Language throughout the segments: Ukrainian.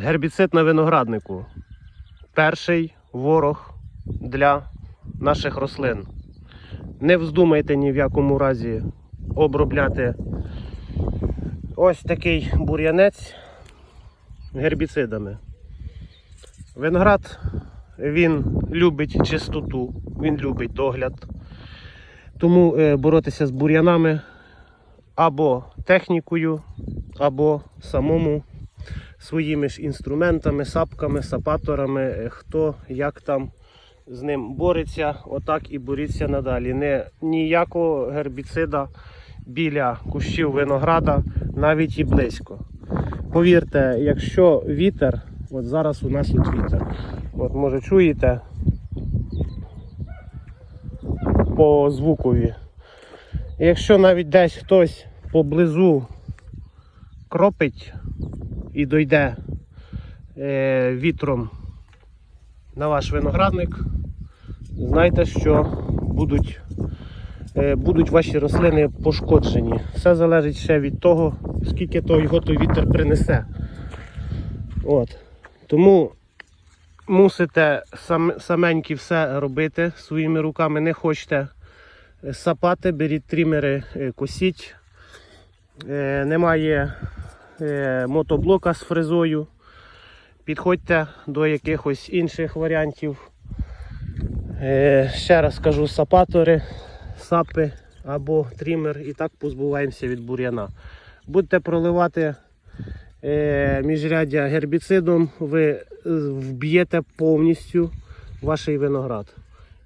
Гербіцид на винограднику. Перший ворог для наших рослин. Не вздумайте ні в якому разі обробляти ось такий бур'янець гербіцидами. Виноград він любить чистоту, він любить догляд. Тому е, боротися з бур'янами або технікою, або самому своїми ж інструментами, сапками, сапаторами, е, хто як там з ним бореться, отак і боріться надалі. Не ніякого гербіцида біля кущів винограда, навіть і близько. Повірте, якщо вітер, от зараз у нас тут вітер, от може чуєте по звукові. Якщо навіть десь хтось поблизу кропить і дойде е, вітром на ваш виноградник, знайте, що будуть, е, будуть ваші рослини пошкоджені. Все залежить ще від того, скільки то його той вітер принесе. От. Тому мусите сам, саменькі все робити своїми руками. Не хочете сапати, беріть трімери, е, косіть. Немає мотоблока з фрезою. Підходьте до якихось інших варіантів. Е, Ще раз кажу, сапатори, сапи або трімер і так позбуваємося від бур'яна. Будете проливати е, міжряддя гербіцидом, ви е, вб'єте повністю ваш виноград.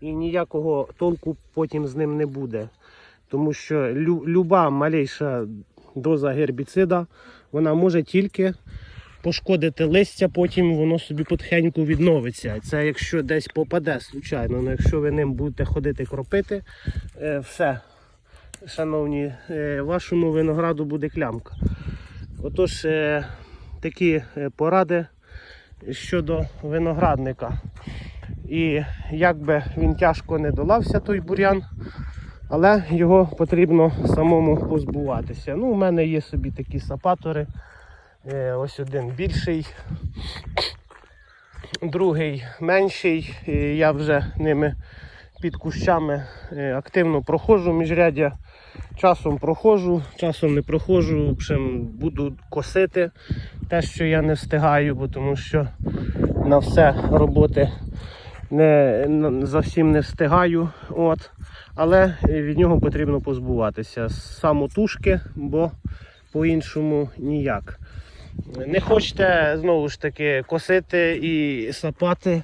І ніякого толку потім з ним не буде. Тому що лю- люба малейша доза гербіцида вона може тільки пошкодити листя, потім воно собі потихеньку відновиться. Це якщо десь попаде случайно. Ну, якщо ви ним будете ходити кропити, е, все, шановні, е, вашому винограду буде клямка. Отож, е, такі поради щодо виноградника. І як би він тяжко не долався, той бур'ян, але його потрібно самому позбуватися. Ну, у мене є собі такі сапатори. Е, Ось один більший, другий менший. І я вже ними під кущами е, активно проходжу міжряддя. Часом проходжу, часом не проходжу, в общем, буду косити те, що я не встигаю, бо тому що на все роботи не, на- зовсім не встигаю. От. Але від нього потрібно позбуватися. Самотужки, бо по-іншому ніяк. Не хочете знову ж таки косити і сапати.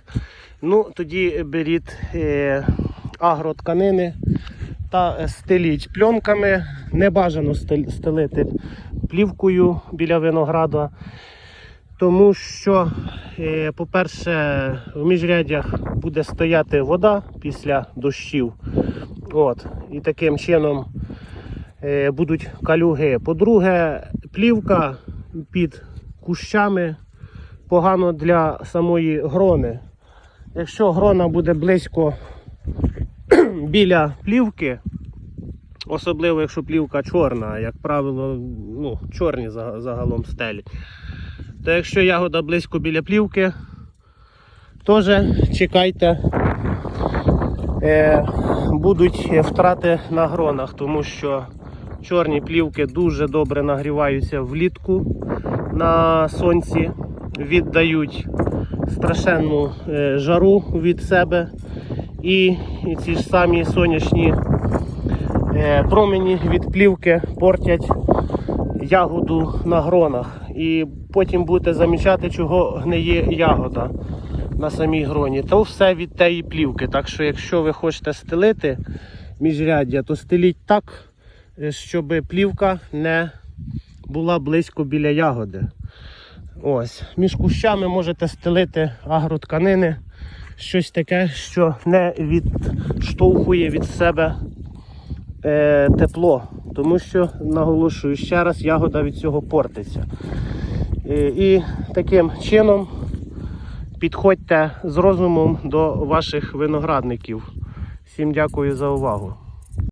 Ну, тоді беріть е, агротканини та стеліть пленками. Не бажано стелити плівкою біля винограда. Тому що, е, по-перше, в міжрядях буде стояти вода після дощів. От. І таким чином е, будуть калюги. По-друге, плівка під кущами погано для самої грони. Якщо грона буде близько біля плівки, особливо якщо плівка чорна, як правило, ну, чорні загалом стелі, то якщо ягода близько біля плівки, теж чекайте, е, будуть втрати на гронах, тому що чорні плівки дуже добре нагріваються влітку на сонці, віддають страшенну е, жару від себе. І, і ці ж самі сонячні е, промені від плівки портять ягоду на гронах. І потім будете замічати, чого гниє ягода на самій гроні. То все від тієї плівки. Так що, якщо ви хочете стелити міжряддя, то стеліть так, е, щоб плівка не була близько біля ягоди. Ось. Між кущами можете стелити агротканини, щось таке, що не відштовхує від себе е, тепло. Тому що, наголошую ще раз, ягода від цього портиться. Е, і таким чином підходьте з розумом до ваших виноградників. Всім дякую за увагу.